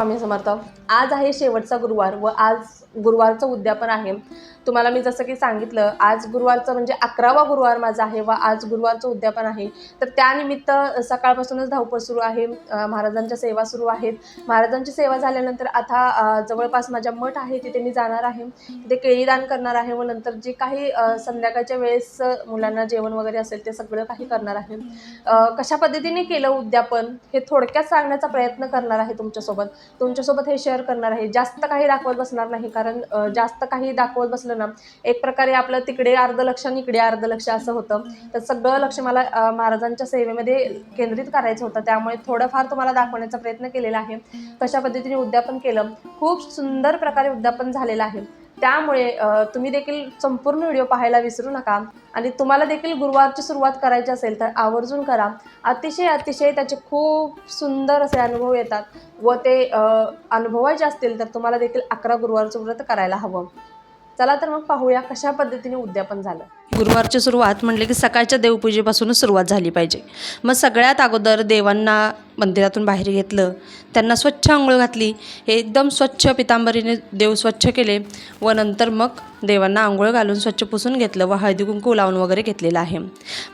स्वामी समर्थ. आज आहे शेवटचा गुरुवार व आज गुरुवारचं उद्यापन आहे. तुम्हाला मी जसं की सांगितलं आज गुरुवारचं म्हणजे अकरावा गुरुवार माझा आहे व आज गुरुवारचं उद्यापन आहे. तर त्यानिमित्त सकाळपासूनच धावपळ सुरू आहे. महाराजांच्या सेवा सुरू आहेत. महाराजांची सेवा झाल्यानंतर आता जवळपास माझ्या मठ आहे तिथे मी जाणार आहे. तिथे केळीदान करणार आहे व नंतर जे काही संध्याकाळच्या वेळेस मुलांना जेवण वगैरे असेल ते सगळं काही करणार आहे. कशा पद्धतीने केलं उद्यापन? हे थोडक्यात सांगण्याचा प्रयत्न करणार आहे तुमच्यासोबत. तुमच्यासोबत हे शेअर करणार आहे. जास्त काही दाखवत बसणार नाही कारण जास्त काही दाखवत बसणार असलं ना एक प्रकारे आपलं तिकडे अर्ध लक्ष आणि इकडे अर्ध लक्ष असं होतं. तर सगळं लक्ष मला महाराजांच्या सेवेमध्ये केंद्रित करायचं होतं. त्यामुळे थोडंफार तुम्हाला दाखवण्याचा प्रयत्न केलेला आहे. कशा पद्धतीने उद्यापन केलं? खूप सुंदर प्रकारे उद्यापन झालेलं आहे. त्यामुळे तुम्ही देखील संपूर्ण व्हिडिओ पाहायला विसरू नका. आणि तुम्हाला देखील गुरुवारची सुरुवात करायची असेल तर आवर्जून करा. अतिशय अतिशय त्याचे खूप सुंदर असे अनुभव येतात. व ते अनुभवायचे असतील तर तुम्हाला देखील अकरा गुरुवारचं व्रत करायला हवं. चला तर मग पाहूया कशा पद्धतीने उद्यापन झालं. गुरुवारची सुरुवात म्हणले की सकाळच्या देवपूजेपासूनच सुरुवात झाली पाहिजे. मग सगळ्यात अगोदर देवांना मंदिरातून बाहेर घेतलं. त्यांना स्वच्छ आंघोळ घातली. हे एकदम स्वच्छ पितांबरीने देव स्वच्छ केले व नंतर मग देवांना आंघोळ घालून स्वच्छ पुसून घेतलं व हळदी कुंकू लावून वगैरे घेतलेलं आहे.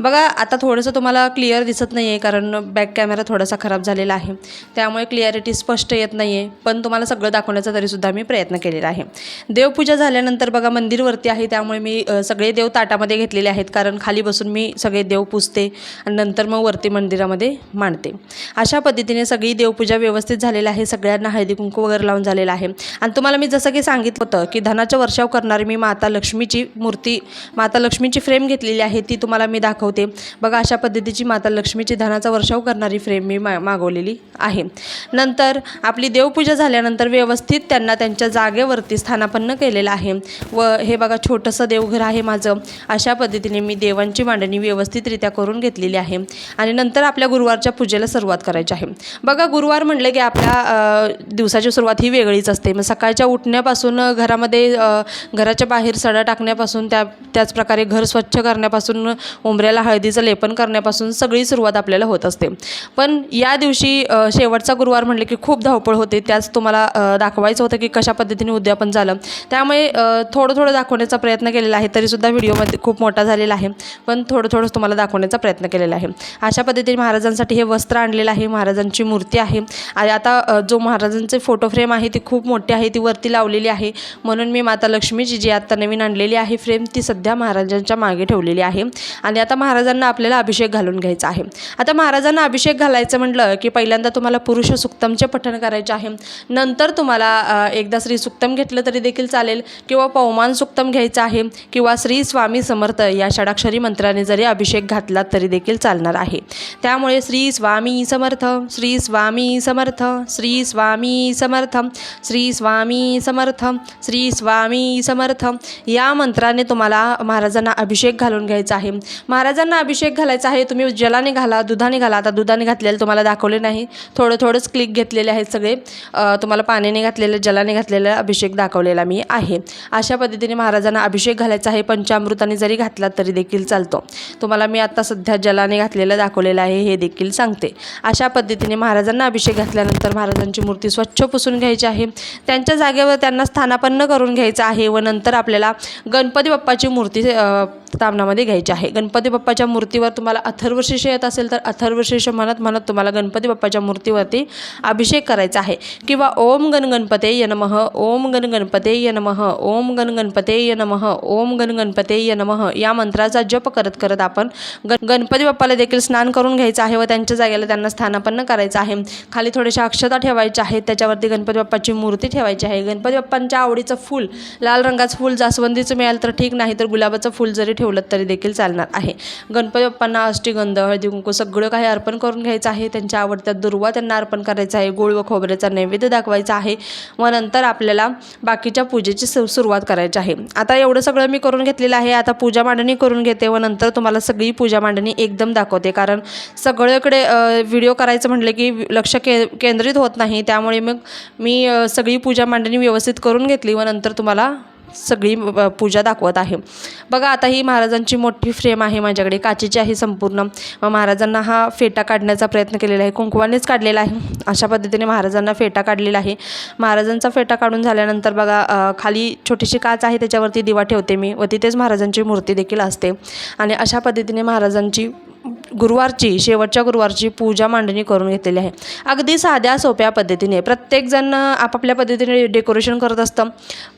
बघा आता थोडंसं तुम्हाला क्लिअर दिसत नाही आहे कारण बॅक कॅमेरा थोडासा खराब झालेला आहे. त्यामुळे क्लिअरिटी स्पष्ट येत नाही आहे पण तुम्हाला सगळं दाखवण्याचा तरीसुद्धा मी प्रयत्न केलेला आहे. देवपूजा झाल्यानंतर बघा मंदिरवरती आहे त्यामुळे मी सगळे देव ताटामध्ये घेतलेले आहेत कारण खाली बसून मी सगळे देव पुजते आणि नंतर मग वरती मंदिरामध्ये मांडते. अशा पद्धतीने सगळी देवपूजा व्यवस्थित झालेली आहे सगळ्यांना हळदी कुंकू वगैरे लावून झालेलं आहे. आणि तुम्हाला मी जसं की सांगितलं होतं की धनाचा वर्षाव करणारी मी माता लक्ष्मीची मूर्ती माता लक्ष्मीची फ्रेम घेतलेली आहे ती तुम्हाला मी दाखवते. बघा अशा पद्धतीची माता लक्ष्मीची धनाचा वर्षाव करणारी फ्रेम मी मा मागवलेली आहे. नंतर आपली देवपूजा झाल्यानंतर व्यवस्थित त्यांना त्यांच्या जागेवरती स्थानापन्न केलेलं आहे. व हे बघा छोटंसं देवघर आहे माझं. अशा पद्धतीने मी देवांची मांडणी व्यवस्थितरित्या करून घेतलेली आहे. आणि नंतर आपल्या गुरुवारच्या पूजेला सुरुवात करायची आहे. बघा गुरुवार म्हटलं की आपल्या दिवसाची सुरुवात ही वेगळीच असते. मग सकाळच्या उठण्यापासून घरामध्ये घराच्या घराच्या बाहेर सडा टाकण्यापासून त्या त्याचप्रकारे घर स्वच्छ करण्यापासून उंबऱ्याला हळदीचं लेपन करण्यापासून सगळी सुरुवात आपल्याला होत असते. पण या दिवशी शेवटचा गुरुवार म्हटलं की खूप धावपळ होते. त्याच तुम्हाला दाखवायचं होतं की कशा पद्धतीने उद्यापन झालं. त्यामुळे थोडं थोडं दाखवण्याचा प्रयत्न केलेला आहे. तरीसुद्धा व्हिडिओमध्ये खूप मोठा झालेला आहे. पण थोडं थोडं तुम्हाला दाखवण्याचा प्रयत्न केलेला आहे. अशा पद्धतीने महाराजांसाठी हे वस्त्र आणलेलं आहे. महाराजांची मूर्ती आहे. आणि आता जो महाराजांचे फोटो फ्रेम आहे ती खूप मोठी आहे. ती वरती लावलेली आहे. म्हणून मी माता लक्ष्मीची जी आता नवीन आणलेली आहे फ्रेम ती सध्या महाराजांच्या मागे ठेवलेली आहे. आणि आता महाराजांना आपल्याला अभिषेक घालून घ्यायचा आहे. आता महाराजांना अभिषेक घालायचं म्हटलं की पहिल्यांदा तुम्हाला पुरुष सुक्तमचे पठण करायचे आहे. नंतर तुम्हाला एकदा श्री सुक्तम घेतलं तरी देखील चालेल. किंवा पवमान सुक्तम घ्यायचं आहे. किंवा श्री स्वामी समर्थ या षडाक्षरी मंत्राने जरी अभिषेक घातला तरी देखील चालणार आहे. त्यामुळे श्री स्वामी समर्थ श्री स्वामी समर्थ श्री स्वामी समर्थ श्री स्वामी समर्थ श्री स्वामी समर्थ. या मंत्राने तुम्हाला महाराजांना अभिषेक घालून घ्यायचा आहे. महाराजांना अभिषेक घालायचा आहे तुम्ही जलाने घाला दुधाने घाला. आता दुधाने घातलेलं तुम्हाला दाखवले नाही. थोडं थोडंच क्लिक घेतलेले आहेत सगळे. तुम्हाला पाण्याने घातलेलं जलाने घातलेला अभिषेक दाखवलेला मी आहे. अशा पद्धतीने महाराजांना अभिषेक घालायचा आहे. पंचामृताने जरी घातला तरी देखील चालतो. तुम्हाला मी आता सध्या जलाने घातलेलं दाखवलेलं आहे हे देखील सांगते. अशा पद्धतीने महाराजांना अभिषेक घातल्यानंतर महाराजांची मूर्ती स्वच्छ पुसून घ्यायची आहे. त्यांच्या जागेवर त्यांना स्थानापन्न करून घ्यायचं आहे व नंतर आपल्याला गणपती बाप्पाची मूर्ती तामणामध्ये घ्यायची आहे. गणपती बाप्पाच्या मूर्तीवर तुम्हाला अथर्वशीर्ष येत असेल तर अथर्वशीर्ष म्हणत म्हणत तुम्हाला गणपती बाप्पाच्या मूर्तीवरती अभिषेक करायचा आहे. किंवा ओम गण गणपते य नमः ओम गण गणपते य नमः ओम गण गणपते य नमः ओम गण गणपते य नमः या मंत्राचा जप करत करत आपण गण गणपती बाप्पाला देखील स्नान करून घ्यायचं आहे व त्यांच्या जागेला त्यांना स्थानापन्न करायचं आहे. खाली थोड्याशा अक्षता ठेवायच्या आहेत त्याच्यावरती गणपती बाप्पाची मूर्ती ठेवायची आहे. गणपती बाप्पांच्या आवडीचं फूल लाल रंगाचं फूल जास्वंदीचं मिळालं तर ठीक नाही तर गुलाबाचं फूल जरी ठेवलं तरी देखील चालणार आहे. गणपती बाप्पांना अष्टीगंध हळदी कुंकू सगळं काही अर्पण करून घ्यायचं आहे. त्यांच्या आवडत्या दुर्वा त्यांना अर्पण करायचा आहे. गोळ व खोबऱ्याचा नैवेद्य दाखवायचा आहे. व नंतर आपल्याला बाकीच्या पूजेची सु सुरुवात करायची आहे. आता एवढं सगळं मी करून घेतलेलं आहे. आता पूजा मांडणी करून घेते व नंतर तुम्हाला सगळी पूजा मांडणी एकदम दाखवते. कारण सगळीकडे व्हिडिओ करायचं म्हटलं की लक्ष के केंद्रित होत नाही. त्यामुळे मग मी सगळी पूजा मांडणी व्यवस्थित करून घेतली व नंतर तुम्हाला सगळी पूजा दाखवत आहे. बघा आता ही महाराजांची मोठी फ्रेम आहे माझ्याकडे. काचेची आहे संपूर्ण. मग महाराजांना हा फेटा काढण्याचा प्रयत्न केलेला आहे. कुंकवानेच काढलेला आहे. अशा पद्धतीने महाराजांना फेटा काढलेला आहे. महाराजांचा फेटा काढून झाल्यानंतर बघा खाली छोटीशी काच आहे त्याच्यावरती दिवा ठेवते मी व तिथेच महाराजांची मूर्ती देखील असते. आणि अशा पद्धतीने महाराजांची गुरुवारची शेवटच्या गुरुवारची पूजा मांडणी करून घेतलेली आहे. अगदी साध्या सोप्या पद्धतीने प्रत्येकजण आपापल्या पद्धतीने डेकोरेशन करत असतं.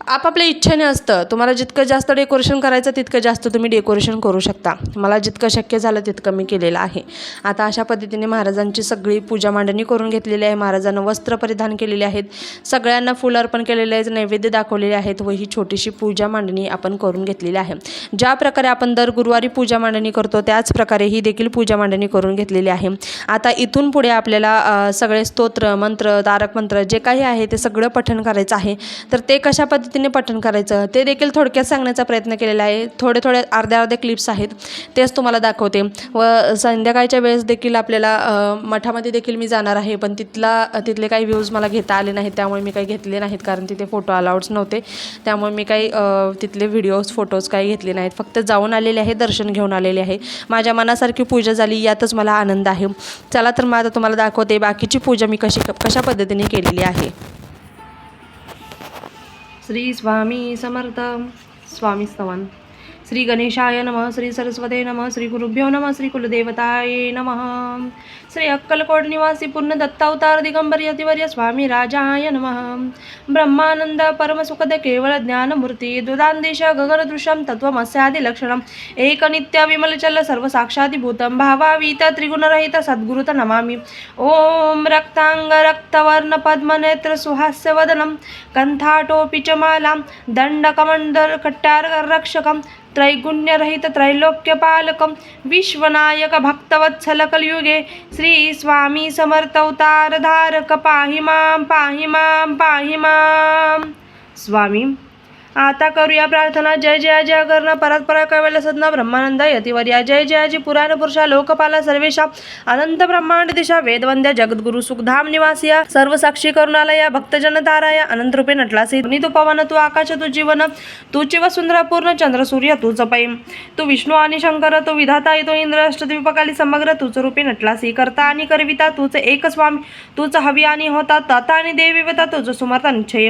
आपापल्या इच्छेने असतं. तुम्हाला जितकं जास्त डेकोरेशन करायचं तितकं जास्त तुम्ही डेकोरेशन करू शकता. मला जितकं शक्य झालं तितकं मी केलेलं आहे. आता अशा पद्धतीने महाराजांची सगळी पूजा मांडणी करून घेतलेली आहे. महाराजांना वस्त्र परिधान केलेले आहेत. सगळ्यांना फुलं अर्पण केलेले आहेत. नैवेद्य दाखवलेले आहेत व ही छोटीशी पूजा मांडणी आपण करून घेतलेली आहे. ज्या प्रकारे आपण दर गुरुवारी पूजा मांडणी करतो त्याच प्रकारे ही देखील देखील पूजा मांडणी करून घेतलेली आहे. आता इथून पुढे आपल्याला सगळे स्तोत्र मंत्र तारक मंत्र जे काही आहे ते सगळं पठण करायचं आहे. तर ते कशा पद्धतीने पठण करायचं? ते देखील थोडक्यात सांगण्याचा प्रयत्न केलेला आहे. थोडे थोडे अर्ध्या अर्ध्या क्लिप्स आहेत. तेच तुम्हाला दाखवते. व संध्याकाळच्या वेळेस देखील आपल्याला मठामध्ये देखील मी जाणार आहे. पण तिथला तिथले काही व्ह्यूज मला घेता आले नाहीत. त्यामुळे मी काही घेतले नाहीत. कारण तिथे फोटो अलाउड्स नव्हते. त्यामुळे मी काही तिथले व्हिडिओज फोटोज काही घेतले नाहीत. फक्त जाऊन आलेले आहे दर्शन घेऊन आलेले आहे. माझ्या मनासारखी पूजा झाली यातच मला आनंद आहे. चला तर मग आता तुम्हाला दाखवते बाकीची पूजा मी कशी कशा पद्धतीने केलेली आहे. श्री स्वामी समर्थ स्वामी स्तवन. श्री गणेशाय नमः श्री सरस्वते नमः श्री गुरुभ्यो नमः श्री कुलदेवताय नमः। श्री अक्कलकोट निवासी पूर्ण दत्तावतार दिगंबर यतिवर्य स्वामी राजाय नमः। ब्रह्मानंद परमसुखद केवळ ज्ञानमूर्ती दुदांदेश गगनदृश्यं तत्त्वमस्यादिलक्षणम् एकनित्य विमलचल सर्वसाक्षादिभूतं भावावीत त्रिगुणरहित सद्गुरुत नमामि। ॐ रक्ताङ्गरक्तवर्णपद्मनेत्र सुहास्यवदनं कण्ठाटोपि च मालां दण्डकमण्डलकट्टारक्षकं त्रैगुण्यरहित त्रैलोक्यपालकं विश्वनायक भक्तवत्सल समर्थवतारधारक पाहि मां पाहि मां पाहि मां। स्वामी आता करूया प्रार्थना. जय जय जय कर्ण परस्परा कैवल्य सदना ब्रह्मानंद यतिवर्या. जय जयाजी पुराण पुरुषा लोकपाला सर्वेशा. अनंत ब्रह्मांड दिशा. वेदवंद्या जगद्गुरु सुखधाम निवासिया. सर्व साक्षी करुणालया. भक्तजन ताराया अनंत रूपे नटलासी. नी तू पवन तू आकाश तू जीवन. तू चिव सुंदरपूर्ण चंद्र सूर्य तूच पैम तू विष्णू आणि शंकर तू विधाता येतो इंद्र अष्टद्वीपकाली समग्र तूच रूपे नटलासी. करता आणि करविता तूच एक स्वामी. तूच हवी आणि होता तथा आणि देवीवता तुझ सुमर्थ निश्चय.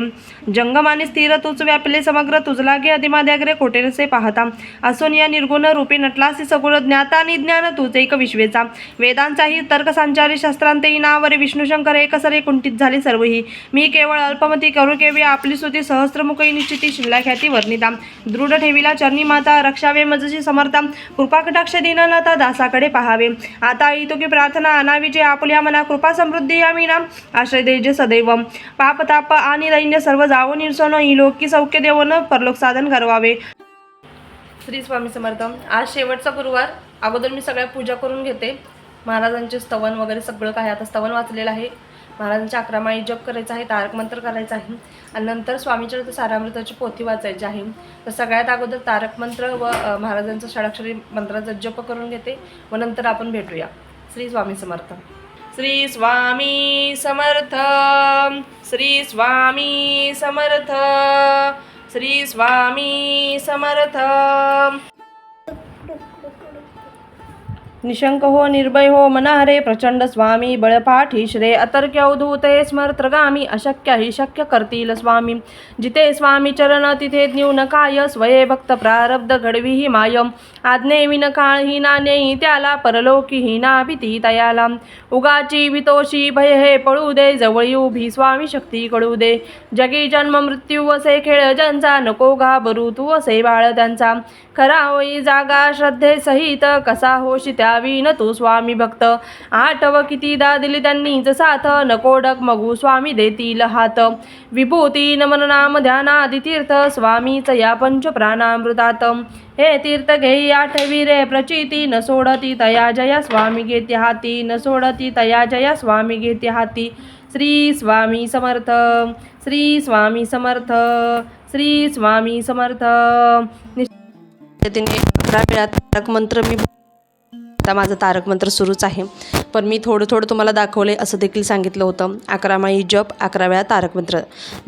जंगम आणि स्थिर तूच व्यापले समग्र तुझलागे अधिमाद्याग्रे कोटेरसे पाहता. असून या निर्गुण रूपी नटलासी सगुण ज्ञाता आणि ज्ञान तुझे एक विश्वेचा. वेदांचाही तर्कसंचारी शस्त्रांतही नावरे विष्णुशंकर एकसरे कुंठित झाले सर्वही. मी केवळ अल्पमती करू केवी आपली स्तुती सहस्रमुखी निश्चिती शिल्ला ख्याती वर्णिता. दृढ ठेवीला चरणी माता रक्षावे मजशी समर्था. कृपाकटाक्ष दिनानाथा दासाकडे पहावे. आता येतो की प्रार्थना अनावीचे आपल्या मना कृपा समृद्धी या मीना आश्रय देज सदैव पाप ताप आणि दैन्य सर्व जावो निर्सोन. ही लोकी सौख्य देवन परलोक साधन करवावे श्री स्वामी समर्थ आज शेवटचा गुरुवार. अगोदर मी सगळ्या पूजा करून घेते. महाराजांचे स्तवन वगैरे सगळं काय आता स्तवन वाचलेलं आहे. महाराजांच्या अकरा जप करायचा आहे तारक मंत्र करायचा आहे. आणि नंतर स्वामीचरित्र सारामृताची पोथी वाचायची आहे. तर सगळ्यात अगोदर तारक मंत्र व महाराजांचं महाराजांचा षडाक्षरी मंत्राचा जप करून घेते व नंतर आपण भेटूया. श्री स्वामी समर्थ. श्री स्वामी समर्थ. श्री स्वामी समर्थ. श्री स्वामी समर्थ. निशंक हो निर्भय हो मनाहरे प्रचंड स्वामी बळपाठी श्रे अतर्क्य अवधूते स्मर्त्रगामी अशक्य हि शक्य करतील स्वामी. जिथे स्वामी चरण तिथे न्यून काय स्वये भक्त प्रारब्ध घडवी ही मायम. आज्ञे विन काळ ही त्याला परलोकी ही ना भीती तयाला उगाची वितोषी भय हे पळू दे जवळी उभी स्वामी शक्ती कळू दे. जगी जन्म मृत्यू असे खेळ ज्यांचा नको घाबरू तू असे बाळ त्यांचा. खरा होई जागा श्रद्धे सहित कसा होशी त्यावी न तू स्वामी भक्त. आठव कितीदा दिली त्यांनी जसाथ नको डगमगू स्वामी देतील हात. विभूती नमन नाम ध्यानादितीर्थ स्वामीच या पंच प्राणामृतात हे तीर्थ घेई आठवी रे प्रचिती न सोडती तया जया स्वामी घेते हाती न सोडती तया जया स्वामी घेते हाती. श्री स्वामी समर्थ श्री स्वामी समर्थ श्री स्वामी समर्थ. पद्धतीने अकरा वेळा तारक मंत्र मी आता माझं तारक मंत्र सुरूच आहे. पण मी थोडं थोडं तुम्हाला दाखवले असं देखील सांगितलं होतं. अकरा माई जप अकरा वेळा तारक मंत्र.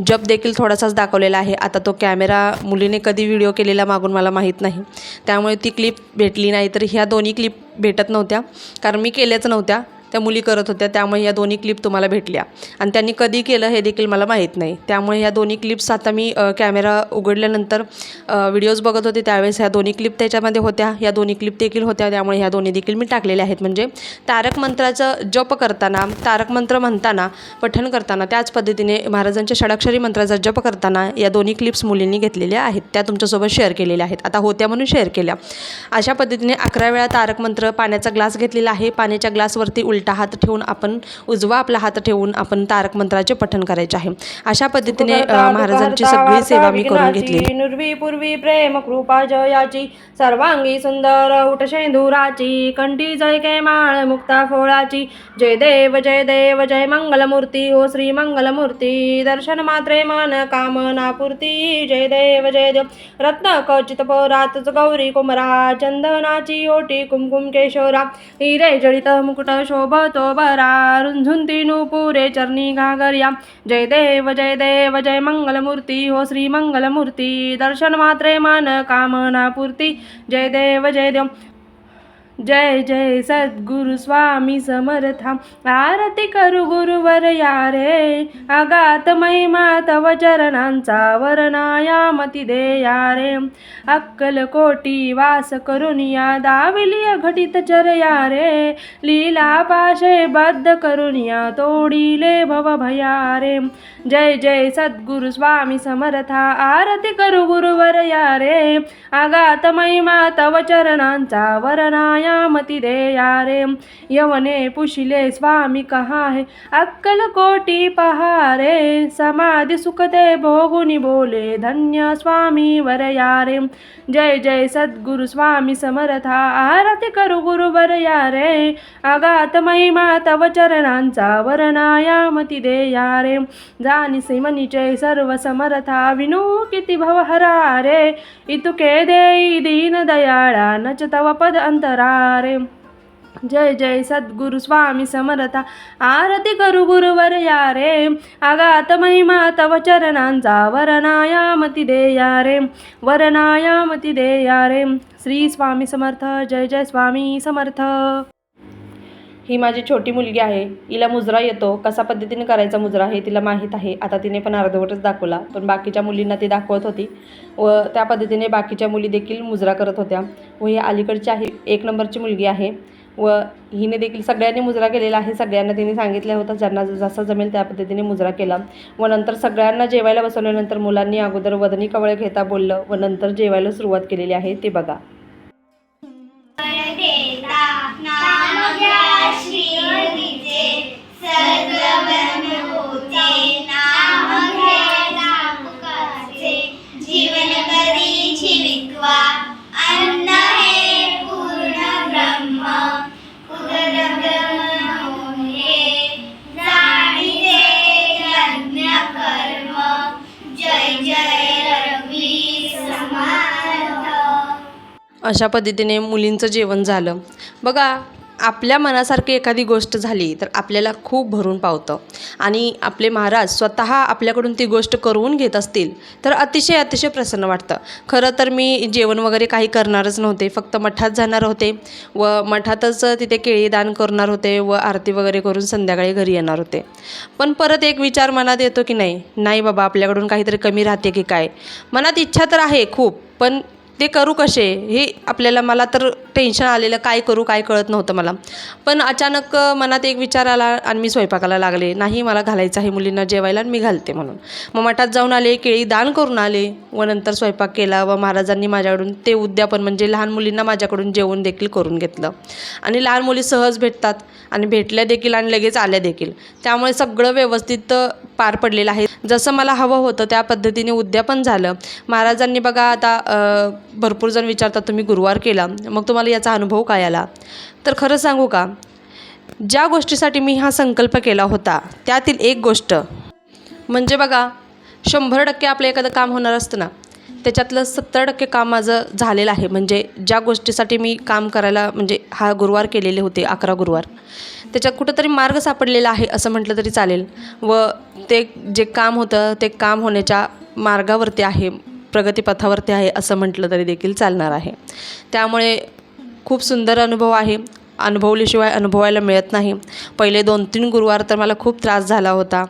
जप देखील थोडासाच दाखवलेला आहे. आता तो कॅमेरा मुलीने कधी व्हिडिओ केलेला मागून मला माहीत नाही. त्यामुळे ती क्लिप भेटली नाही. तर ह्या दोन्ही क्लिप भेटत नव्हत्या. कारण मी केल्याच नव्हत्या. त्या मुली करत होत्या. त्यामुळे या दोन्ही क्लिप तुम्हाला भेटल्या. आणि त्यांनी कधी केलं हे देखील मला माहीत नाही. त्यामुळे ह्या दोन्ही क्लिप्स आता मी कॅमेरा उघडल्यानंतर व्हिडिओज बघत होते. त्यावेळेस ह्या दोन्ही क्लिप त्याच्यामध्ये होत्या. या दोन्ही क्लिप देखील होत्या. त्यामुळे ह्या दोन्ही देखील मी टाकलेल्या आहेत. म्हणजे तारक मंत्राचं जप करताना तारक मंत्र म्हणताना पठण करताना त्याच पद्धतीने महाराजांच्या षडाक्षरी मंत्राचा जप करताना या दोन्ही क्लिप्स मुलींनी घेतलेल्या आहेत. त्या तुमच्यासोबत शेअर केलेल्या आहेत. आता होत्या म्हणून शेअर केल्या. अशा पद्धतीने अकरा वेळा तारक मंत्र पाण्याचा ग्लास घेतलेला आहे. पाण्याच्या ग्लासवरती उलटा हात ठेवून आपण उजवा आपला हात ठेवून आपण तारक मंत्राचे पठण करायचे आहे. अशा पद्धतीने महाराजांची सगळी सेवा मी करून घेतली. नुर्वी पूर्वी प्रेम कृपा जयाची सर्वांगी सुंदर उठ शेंदुराची कंठी जय केमाळ मुक्ता फोळाची. जय देव जय देव जय मंगलमूर्ती हो श्री मंगलमूर्ती दर्शन मात्रे मन कामना पूर्ती. जय देव जय देव रत्न कचित परातच गौरी कुमरा चंदनाची ओटी कुमकुम केशोरा. हिरे जडित मुकुट शोभतो बरा रुंझुंती नुपुरे चरणी घागर्या। जय देव जय देव जय मंगलमूर्ती हो श्री मंगलमूर्ती। दर्शन मात्रे मन कामना पूर्ती। जय देव जय देव। जय जय सद्गुरु स्वामी समर्था. आरती करू गुरुवर यारे. आगात महिमा तव चरणांचा वरणाया मती दे यारे अक्कल कोटी वास करून या दाविली अघटित चर यारे लीला पाशे बद्ध करून या तोडीले भव भयारे. जय जय सद्गुरु स्वामी समर्था. आरती करू गुरुवर यारे. आगात महिमा तव चरणांचा वरणाया मती दे यारे। यवने पुशिले स्वामी कहा है अक्कल कोटी पहारे। समाधि सुखते भोगुनी बोले धन्य स्वामी वर यारे। जय जय सद्गुरु स्वामी समरथा आरती करू गुरुवर यारे। आगात महिमा तव चरणांचा वरणाया मती दे यारे। जानी सर्व समरथा विनू किती भवहरा रे इतुके देई दीन दयाळा नच तव पद अंतरारे जय जय सद्गुरु स्वामी समरता आरती करू गुरुवर यारे। आगात महिमा तव चरणांचा वरणायामती दे या रे वरणायामती दे यारे। श्री स्वामी समर्थ जय जय स्वामी समर्थ। ही माझी छोटी मुलगी आहे. हिला मुजरा येतो. कसा पद्धतीने करायचा मुजरा हे तिला माहीत आहे. आता तिने पण अर्धवटच दाखवला पण बाकीच्या मुलींना ती दाखवत होती. व त्या पद्धतीने बाकीच्या मुली देखील मुजरा करत होत्या. व ही अलीकडची आहे एक नंबरची मुलगी आहे. व हिने देखील सगळ्यांनी मुजरा केलेला आहे. सगळ्यांना तिने सांगितलं होतं ज्यांना जसा जमेल त्या पद्धतीने मुजरा केला. व नंतर सगळ्यांना जेवायला बसवल्यानंतर मुलांनी अगोदर वदनी कवळ घेता बोललं व नंतर जेवायला सुरुवात केलेली आहे. ते बघा. अशा पद्धतीने मुलींचं जेवण झालं. बघा आपल्या मनासारखी एखादी गोष्ट झाली तर आपल्याला खूप भरून पावतं. आणि आपले महाराज स्वतः आपल्याकडून ती गोष्ट करून घेत असतील तर अतिशय अतिशय प्रसन्न वाटतं. खरं तर मी जेवण वगैरे काही करणारच नव्हते फक्त मठात जाणार होते व मठातच तिथे केळी दान करणार होते व आरती वगैरे करून संध्याकाळी घरी येणार होते. पण परत एक विचार मनात येतो की नाही नाही बाबा आपल्याकडून काहीतरी कमी राहते की काय? मनात इच्छा तर आहे खूप पण ते करू कसे? हे आपल्याला मला तर टेन्शन आलेलं काय करू काय कळत नव्हतं मला. पण अचानक मनात एक विचार आला आणि मी स्वयंपाकाला लागले. नाही मला घालायचं आहे मुलींना जेवायला आणि मी घालते म्हणून. मग मठात जाऊन आले केळी दान करून आले व नंतर स्वयंपाक केला व महाराजांनी माझ्याकडून ते उद्यापन म्हणजे लहान मुलींना माझ्याकडून जेवण देखील करून घेतलं. आणि लहान मुली सहज भेटतात आणि भेटल्या देखील आणि लगेच आल्या देखील. त्यामुळे सगळं व्यवस्थित पार पडलेलं आहे. जसं मला हवं होतं त्या पद्धतीने उद्यापन झालं. महाराजांनी बघा आता भरपूर जण विचारतात तुम्ही गुरुवार केला? मग तुम्हाला याचा अनुभव काय आला? तर खरं सांगू का? ज्या गोष्टीसाठी मी हा संकल्प केला होता त्यातील एक गोष्ट. म्हणजे बघा शंभर टक्के आपलं एखादं काम होणार असतं ना. त्याच्यातलं सत्तर टक्के काम माझं झालेलं आहे. म्हणजे ज्या गोष्टीसाठी मी काम करायला म्हणजे हा गुरुवार केलेले होते अकरा गुरुवार त्याच्यात कुठंतरी मार्ग सापडलेला आहे असं म्हटलं तरी चालेल. व ते जे काम होतं ते काम होण्याच्या मार्गावरती आहे प्रगतीपथावरती आहे असं म्हटलं तरी देखील चालणार आहे. त्यामुळे खूप सुंदर अनुभव आहे. अनुभवल्याशिवाय अनुभवायला मिळत नाही. पहिले दोन तीन गुरुवार तर मला खूप त्रास झाला होता.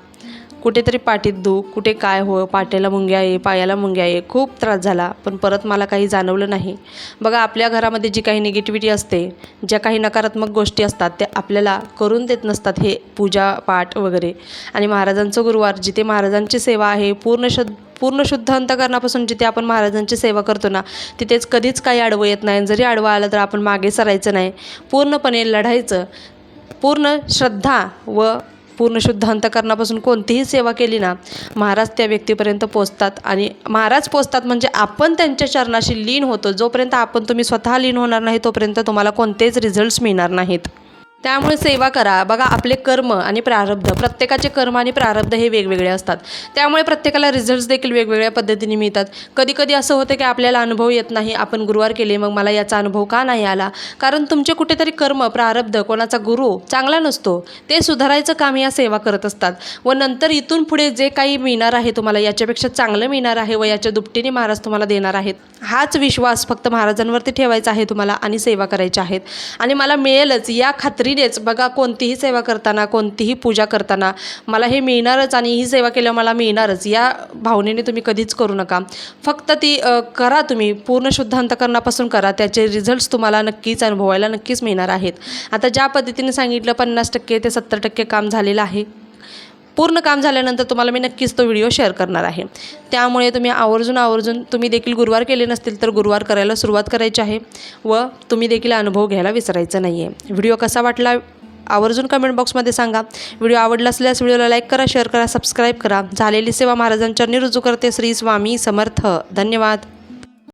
कुठेतरी पाठीत दुख कुठे काय हो पाट्याला मुंग्या ये पायाला मुंग्या ये खूप त्रास झाला. पण परत मला काही जाणवलं नाही. बघा आपल्या घरामध्ये जी काही निगेटिव्हिटी असते ज्या काही नकारात्मक गोष्टी असतात त्या आपल्याला करून देत नसतात हे पूजा पाठ वगैरे. आणि महाराजांचं गुरुवार जिथे महाराजांची सेवा आहे पूर्ण शद पूर्ण शुद्ध अंतकरणापासून जिथे आपण महाराजांची सेवा करतो ना तिथेच कधीच काही आडवं येत नाही. जरी आडवं आलं तर आपण मागे सरायचं नाही. पूर्णपणे लढायचं. पूर्ण श्रद्धा व पूर्ण शुद्ध अंतकरणापासून कोणतीही सेवा केली ना महाराज त्या व्यक्तीपर्यंत पोचतात आणि महाराज पोचतात म्हणजे आपण त्यांच्या चरणाशी लीन होतो. जोपर्यंत आपण तुम्ही स्वतः लीन होणार नाही तोपर्यंत तुम्हाला कोणतेच रिझल्ट्स मिळणार नाहीत. त्यामुळे सेवा करा. बघा आपले कर्म आणि प्रारब्ध प्रत्येकाचे कर्म आणि प्रारब्ध हे वेगवेगळे असतात. त्यामुळे प्रत्येकाला रिझल्ट्स देखील वेगवेगळ्या पद्धतीने मिळतात. कधी कधी असं होतं की आपल्याला अनुभव येत नाही आपण गुरुवार केले मग मला याचा अनुभव का नाही आला? कारण तुमचे कुठेतरी कर्म प्रारब्ध कोणाचा गुरु चांगला नसतो. ते सुधारायचं काम या सेवा करत असतात. व नंतर इथून पुढे जे काही मिळणार आहे तुम्हाला याच्यापेक्षा चांगलं मिळणार आहे व याच्या दुपटीने महाराज तुम्हाला देणार आहेत. हाच विश्वास फक्त महाराजांवरती ठेवायचा आहे तुम्हाला आणि सेवा करायच्या आहेत. आणि मला मिळेलच या खात्री अगदीनेच बघा कोणतीही सेवा करताना कोणतीही पूजा करताना मला हे मिळणारच आणि ही सेवा केल्यावर मला मिळणारच या भावनेने तुम्ही कधीच करू नका. फक्त ती करा तुम्ही पूर्ण शुद्धांतकरणापासून करा त्याचे रिझल्ट्स तुम्हाला नक्कीच अनुभवायला नक्कीच मिळणार आहेत. आता ज्या पद्धतीने सांगितलं पन्नास टक्के ते सत्तर टक्के काम झालेलं आहे. पूर्ण काम झाल्यानंतर तुम्हाला मी नक्कीच तो व्हिडिओ शेअर करणार आहे. त्यामुळे तुम्ही आवर्जून आवर्जून तुम्ही देखील गुरुवार केले नसतील तर गुरुवार करायला सुरुवात करायची आहे व तुम्ही देखील अनुभव घ्यायला विसरायचं नाही आहे व्हिडिओ कसा वाटला आवर्जून कमेंट बॉक्समध्ये सांगा. व्हिडिओ आवडला असल्यास व्हिडिओला लाईक करा शेअर करा सबस्क्राईब करा. झालेली सेवा महाराजांच्या रुजू करते. श्री स्वामी समर्थ. धन्यवाद.